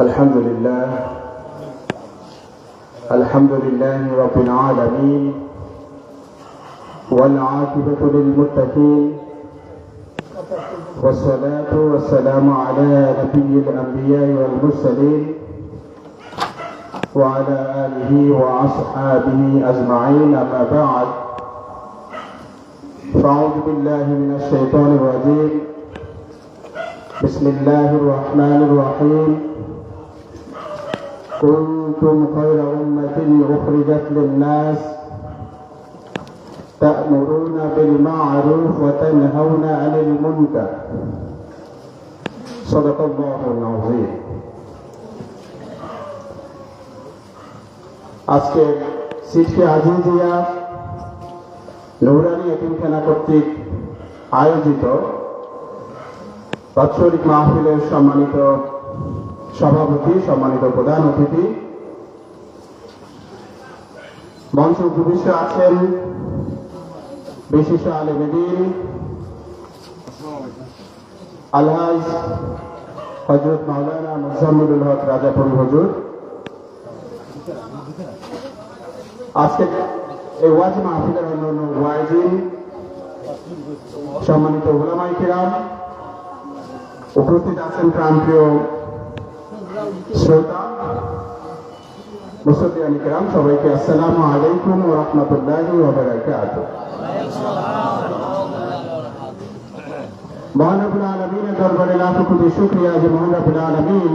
الحمد لله الحمد لله رب العالمين والعاقبة للمتقين والصلاة والسلام على نبي الأنبياء والمرسلين وعلى آله وأصحابه أجمعين أما بعد فأعوذ بالله من الشيطان الرجيم بسم الله الرحمن الرحيم كنتم خير أمة أخرجت للناس تأمرون بالمعروف وتنهون عن المنكر صدق الله العظيم আজকে সিটকে আজিজিয়া নৌরানি এতিমখানা কর্তৃক আয়োজিত বাৎসরিক মাহফিলের সম্মানিত সভাপতি, সম্মানিত প্রধান অতিথি। মঞ্চে উপবিষ্ট আছেন বিশিষ্ট আলেমেদিন আলহাজ হজরত মাওলানা মুজাম্মদুল হক রাজাপুরি হজুর। আজকে এই ওয়াজ মাহফিলের অন্যান্য ওয়াইজিন সম্মানিত ওলামাই কিরাম, উপস্থিত আছেন প্রাণপ্রিয় শ্রোতা মুসলিয়ান কিরাম, সবাইকে আসসালামু আলাইকুম ওয়া রাহমাতুল্লাহি ওয়া বারাকাতুহু। মহানবুল আলমিনের দরবারে লাখ কোটি শুক্রিয়া যে মহানবুল আলমিন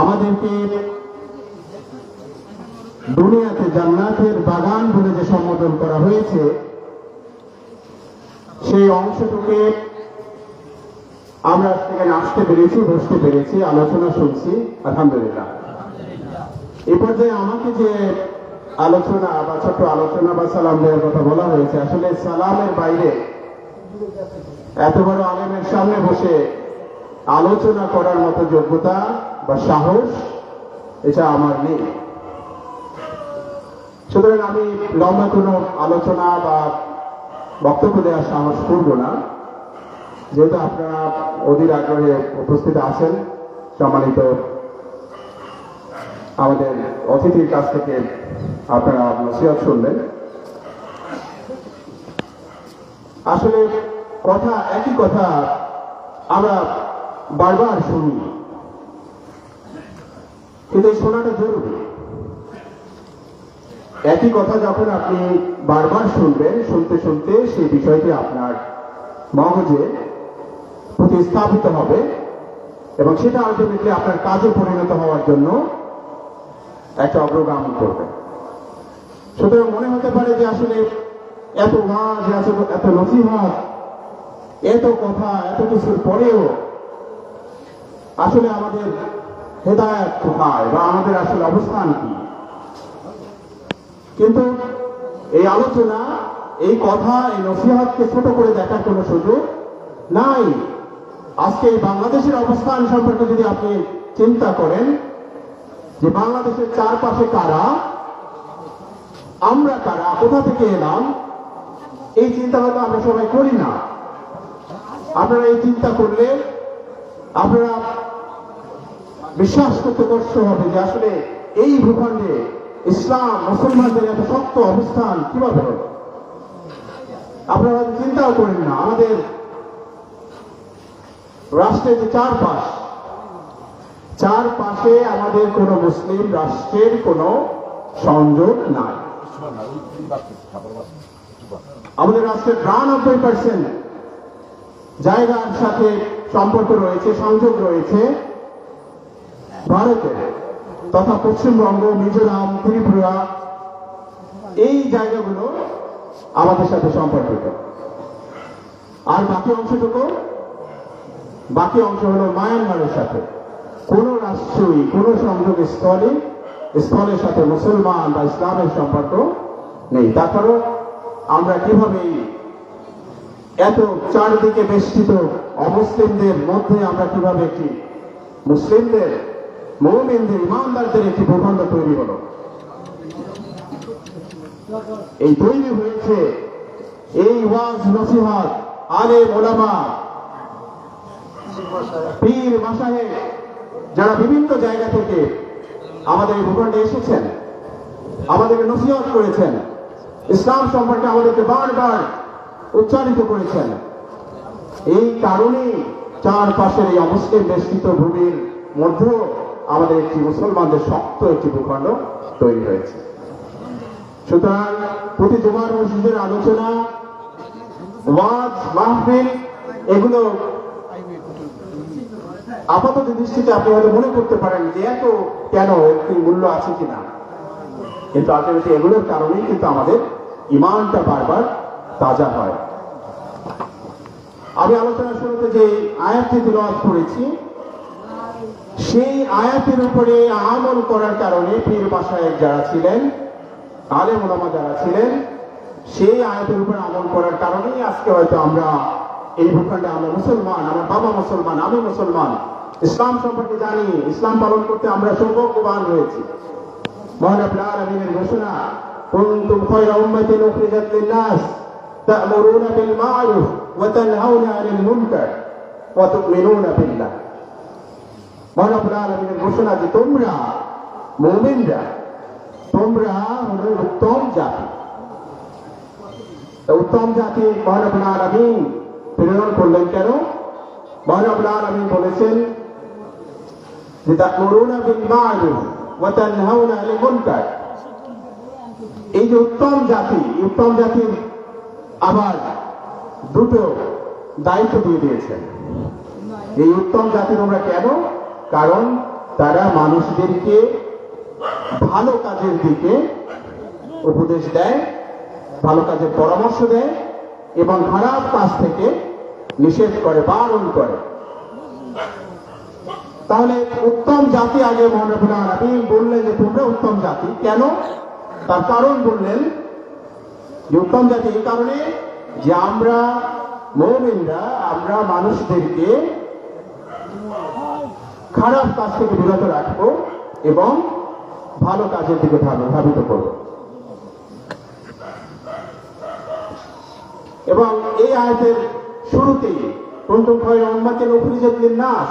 আমাদেরকে দুনিয়াতে জান্নাতের বাগান বলে যে সম্বোধন করা হয়েছে, সেই অংশটুকে আমরা সেখানে আসতে পেরেছি, বসতে পেরেছি, আলোচনা শুনছি, আলহামদুলিল্লাহ। এ পর্যায়ে আমাকে যে আলোচনা বা ছোট্ট আলোচনা বা সালাম দেওয়ার কথা বলা হয়েছে, আসলে সালামের বাইরে এত বড় আলেমের সামনে বসে আলোচনা করার মতো যোগ্যতা বা সাহস, এটা আমার নেই। সুতরাং আমি লম্বা কোনো আলোচনা বা বক্তব্য দেওয়ার সাহস করব না। যেহেতু আপনারা অধীর আগ্রহে উপস্থিত আছেন, সম্মানিত আমাদের অতিথির কাছ থেকে আপনারা নসিহত শুনবেন। আসলে কথা, একই কথা আমরা বারবার শুনি। কিন্তু শোনাটা জরুরি। একই কথা যখন আপনি বারবার শুনবেন, শুনতে শুনতে সেই বিষয়টি আপনার মগজে প্রতিস্থাপিত হবে এবং সেটা আলটিমেটলি আপনার কাজে পরিণত হওয়ার জন্য একটা অগ্রগামী করবে। সুতরাং মনে হতে পারে যে আসলে এত ওয়াজ এত এত নসিহত, এত কথা, এত কিছুর পরেও আসলে আমাদের হেদায়ত কোথায় বা আমাদের আসলে অবস্থান কি? কিন্তু এই আলোচনা, এই কথা, এই নসিহতকে ছোট করে দেখার কোনো সুযোগ নাই। আজকে বাংলাদেশের অবস্থান সম্পর্কে যদি আপনি চিন্তা করেন, যে বাংলাদেশের চারপাশে কারা, আমরা কারা, কোথা থেকে এলাম, এই চিন্তা হয়তো আমরা সবাই করি না। আপনারা এই চিন্তা করলে আপনারা বিশ্বাস করতে কষ্ট হবে যে আসলে এই ভূখণ্ডে ইসলাম, মুসলমানদের এত শক্ত অবস্থান কীভাবে আপনারা চিন্তাও করেন না, আমাদের রাষ্ট্রের যে চারপাশ, চারপাশে আমাদের কোনো মুসলিম রাষ্ট্রের কোনো সংযোগ নাই। আমাদের রাষ্ট্রের বিরানব্বই পার্সেন্ট জায়গার সাথে সম্পর্ক রয়েছে, সংযোগ রয়েছে ভারতে তথা পশ্চিমবঙ্গ মিজোরাম, ত্রিপুরা, এই জায়গাগুলো আমাদের সাথে সম্পর্কিত। আর বাকি অংশটুকু? বাকি অংশ হলো মায়ানমারের সাথে। কোন রাষ্ট্রই, কোন সংযোগ স্থলে, স্থলের সাথে মুসলমান বা ইসলামের সম্পর্ক নেই। তারপরও আমরা কীভাবে এত চারদিকে বেষ্টিত অমুসলিমদের মধ্যে আমরা কীভাবে একটি মুসলিমদের মৌমিনদের ইমানদারদের একটি ভূখণ্ড তৈরি হলো। এই তৈরি হয়েছে এই ওয়াজ নসিহত আলে মোলামা পীর মাসাহে, যারা বিভিন্ন জায়গা থেকে আমাদের এই ভূখণ্ডে এসেছেন, আমাদেরকে নসিহত করেছেন, ইসলাম সম্পর্কে আমাদেরকে বারবার উচ্চারিত করেছেন। এই কারণেই চারপাশের এই অমুসলিম বেষ্টিত ভূমির মধ্যেও আমাদের একটি মুসলমানদের শক্ত একটি ভূখণ্ড তৈরি হয়েছে। সুতরাং প্রতি জুমার মসজিদের আলোচনা, ওয়াজ, মাহফিল, এগুলো আপাতত দৃষ্টিতে আপনি হয়তো মনে করতে পারেন যে এত কেন একটি মূল্য আছে কিনা। কিন্তু আলটিমেটলি এগুলোর কারণেই কিন্তু আমাদের ইমানটা বারবার তাজা হয়। আমি আলোচনা শুরুতে যে আয়াতটি তিলওয়াত করেছি সেই আয়াতের উপরে আমল করার কারণে পীর বাসায় যারা ছিলেন আলে ওলামা যারা ছিলেন, সেই আয়াতের উপরে আমল করার কারণেই আজকে হয়তো আমরা এই ভূখণ্ডে আমরা মুসলমান, আমার বাবা মুসলমান, আমি মুসলমান, ইসলাম সম্পর্কে জানি, ইসলাম পালন করতে আমরা সৌভাগ্যবান হয়েছি। মহান রব্বুল আলামিনের ঘোষণা, কুনতুম খায়রা উম্মাতিন উখরিজাত লিন-নাস, তা'মুরুনা বিল মা'রুফ ওয়া তানহাউনা 'আনিল মুনকার ওয়া তু'মিনুনা বিল্লাহ মহান রব্বুল আলামিনের ঘোষণা যে তোমরা মুমিনরা, তোমরা হলো উত্তম জাতি। তো উত্তম জাতি মহান রব্বুল আলামিন প্রেরণ করলেন কেন? মহান রব্বুল আলামিন বলেছেন যে তা'মুরুনা বিল মা'রুফ ওয়া তানহাউনা 'আনিল মুনকার। এই যে উত্তম জাতি, উত্তম জাতির আবার দুটো দায়িত্ব দিয়ে দিয়েছেন। এই উত্তম জাতি তোমরা কেন কারণ তারা মানুষদেরকে ভালো কাজের দিকে উপদেশ দেয়, ভালো কাজের পরামর্শ দেয় এবং খারাপ কাজ থেকে নিষেধ করে, বারণ করে। তাহলে উত্তম জাতি আগে মহানবুল আলমী বললেন যে, তোমরা উত্তম জাতি। কেন? তার কারণ বললেন যে, উত্তম জাতি এই কারণে যে আমরা মৌমিনরা, আমরা মানুষদেরকে খারাপ কাজ থেকে বিরত রাখব এবং ভালো কাজের দিকে ধাব- ধাবিত করব। এবং এই আয়াতের শুরুতেই কুন্তুম খয়রা উম্মাতিন উখরিজাত লিন-নাস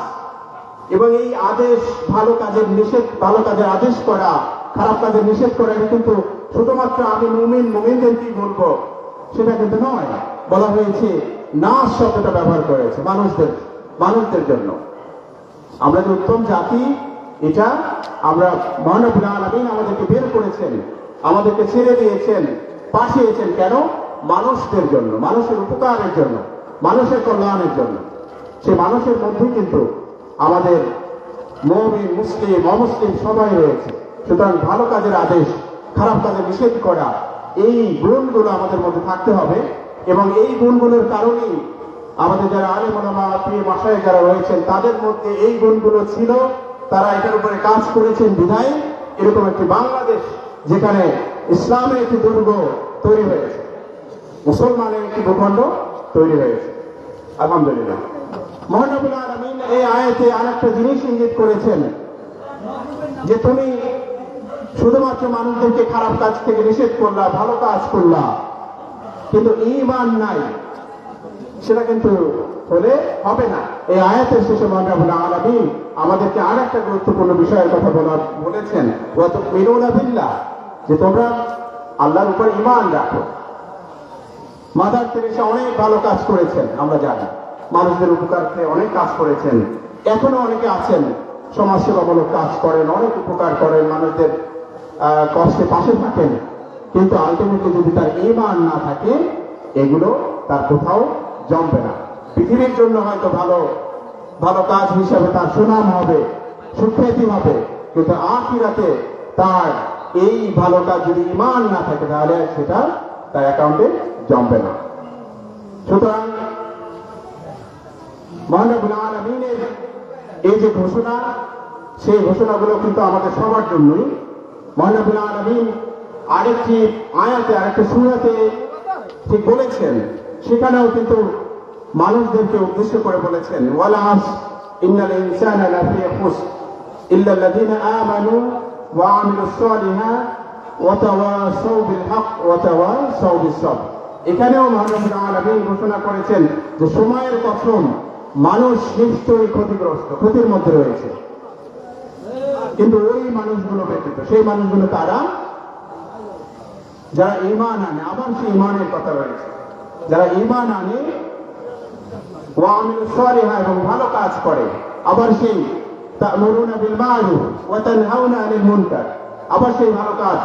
এবং এই আদেশ ভালো কাজের নিষেধ ভালো কাজের আদেশ করা, খারাপ কাজের নিষেধ করা কিন্তু শুধুমাত্র আমি মুমিন মুমিনদেরকেই বলব? সেটা কিন্তু নয়। বলা হয়েছে, নাস শব্দটা ব্যবহার করেছে মানুষদের মানুষদের জন্য। আমরা যে উত্তম জাতি, এটা আমরা মহানবুল আলমিন আমাদেরকে বের করেছেন, আমাদেরকে ছেড়ে দিয়েছেন, পাঠিয়েছেন কেন? মানুষদের জন্য, মানুষের উপকারের জন্য, মানুষের কল্যাণের জন্য। সে মানুষের মধ্যে কিন্তু আমাদের মমিন, মুসলিম, অমুসলিম সবাই রয়েছে। সুতরাং ভালো কাজের আদেশ, খারাপ কাজে নিষেধ করা, এই গুণগুলো আমাদের মধ্যে থাকতে হবে এবং এই গুণগুলোর কারণেই আমাদের যারা আলে মোলামা প্রিয় মাসায় যারা রয়েছেন, তাদের মধ্যে এই গুণগুলো ছিল। তারা এটার উপরে কাজ করেছেন বিধায়। এরকম একটি বাংলাদেশ যেখানে ইসলামের একটি দুর্গ তৈরি হয়েছে। মুসলমানের একটি ভূখণ্ড তৈরি হয়েছে। আলহামদুলিল্লাহ। মহানবুল আলমিন এই আয়াতে আরেকটা জিনিস ইঙ্গিত করেছেন, যে তুমি শুধুমাত্র মানুষদেরকে খারাপ কাজ থেকে নিষেধ করলা, ভালো কাজ করলা, কিন্তু ইমান নাই। সেটা কিন্তু হলে হবে না। এই আয়াতের শেষে মহানবুল আলমিন আমাদেরকে আর একটা গুরুত্বপূর্ণ বিষয়ের কথা বলা বলেছেন অত মেরুনা বিল্লাহ যে তোমরা আল্লাহর উপর ইমান রাখো। মাদার তেরেসা অনেক ভালো কাজ করেছেন, আমরা জানি। মানুষদের উপকারতে অনেক কাজ করেছেন। এখনও অনেকে আছেন, সমাজসেবামূলক কাজ করেন, অনেক উপকার করেন, মানুষদের কষ্টে পাশে থাকেন। কিন্তু আলটিমেটলি যদি তার ইমান না থাকে, এগুলো তার কোথাও জমবে না। পৃথিবীর জন্য হয়তো ভালো ভালো কাজ হিসাবে তার সুনাম হবে, সুখ্যাতি হবে, কিন্তু আখিরাতে তার এই ভালো কাজ যদি ইমান না থাকে, তাহলে সেটা তার অ্যাকাউন্টে জমবে না। সুতরাং মহানবুল এই যে ঘোষণা, সেই ঘোষণাগুলো কিন্তু আমাদের সবার জন্যই। মহানবুল আরেকটি আয়াতে, আরেকটি সুরাতে ঠিক বলেছেন সেখানেও কিন্তু মানুষদেরকে উদ্দেশ্য করে বলেছেন এখানেও ঘোষণা করেছেন যে সময়ের কসম মানুষ নিশ্চয়ই ক্ষতিগ্রস্ত, ক্ষতির মধ্যে রয়েছে। কিন্তু ওই মানুষগুলো ব্যতীত, সেই মানুষগুলো তারা, যারা ইমান আনে, আবার সেই ইমানের কথা রয়েছে। যারা ইমান আনে এবং ভালো কাজ করে, আবার সেই আবার সেই ভালো কাজ,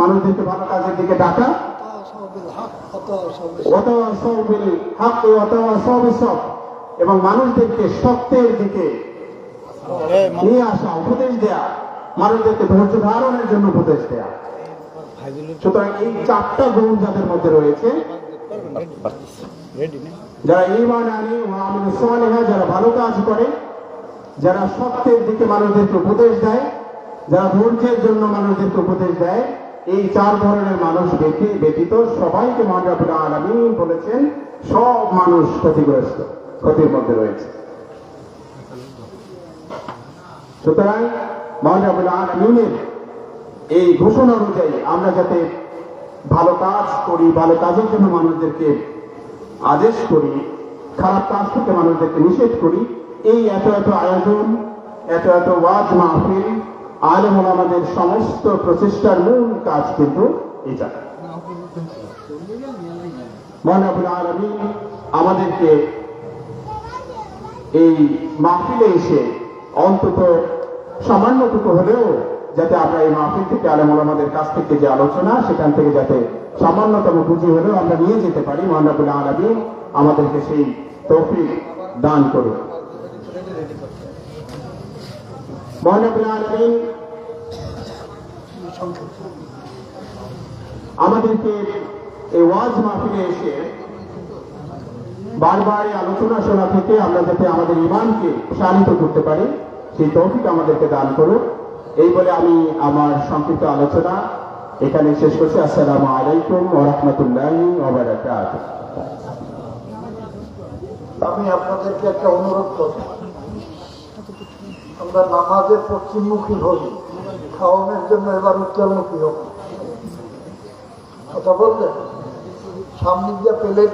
মানুষদেরকে ভালো কাজের দিকে ডাকা। এবং মানুষদেরকে সত্যের দিকে নিয়ে আসা, উপদেশ দেয়া, মানুষদেরকে ধৈর্য ধারণের জন্য উপদেশ দেয়া। সুতরাং এই চারটা গুণ যাদের মধ্যে রয়েছে যারা ইমান আনে ও আমিল সালেহা যারা ভালো কাজ করে, যারা সত্যের দিকে মানুষদেরকে উপদেশ দেয়, যারা ধৈর্যের জন্য মানুষদেরকে উপদেশ দেয়, এই চার ধরনের মানুষ ব্যক্তি- ব্যতীত সবাইকে মহানবুল আলমিন বলেছেন, সব মানুষ ক্ষতিগ্রস্ত, ক্ষতির মধ্যে রয়েছে। সুতরাং মহানবুল আলমিনের এই ঘোষণা অনুযায়ী আমরা যাতে ভালো কাজ করি, ভালো কাজের জন্য মানুষদেরকে আদেশ করি, খারাপ কাজ থেকে মানুষদেরকে নিষেধ করি। এই এত এত আয়োজন, এত এত ওয়াজ মাহফিল, আলেম আমাদের সমস্ত প্রচেষ্টার মূল কাজ কিন্তু এটা মহানবুল আলমী আমাদেরকে এই মাহফিলে এসে অন্তত সামান্যটুকু হলেও যাতে আমরা এই মাহফিল থেকে আলেম আমাদের কাছ থেকে যে আলোচনা, সেখান থেকে যাতে সামান্যতম পুঁজি হলেও আমরা নিয়ে যেতে পারি। মহানবুল আলমী আমাদেরকে সেই তৌফিক দান করুন। মহানবুল আলমী আমাদেরকে এই ওয়াজ মাহফিলে এসে বারবার এই আলোচনা শোনা থেকে আমরা যাতে আমাদের ইমানকে শানিত করতে পারি, সেই তৌফিক আমাদেরকে দান করুন। এই বলে আমি আমার সংক্ষিপ্ত আলোচনা এখানে শেষ করছি। আসসালামু আলাইকুম ওয়া রাহমাতুল্লাহি আমি আপনাদেরকে একটা অনুরোধ করব। আমরা নামাজের পশ্চিমমুখী হই খাওয়ানোর জন্য এবার উত্তরমুখী হোক কথা বললেন? সামনে দিয়ে প্লেট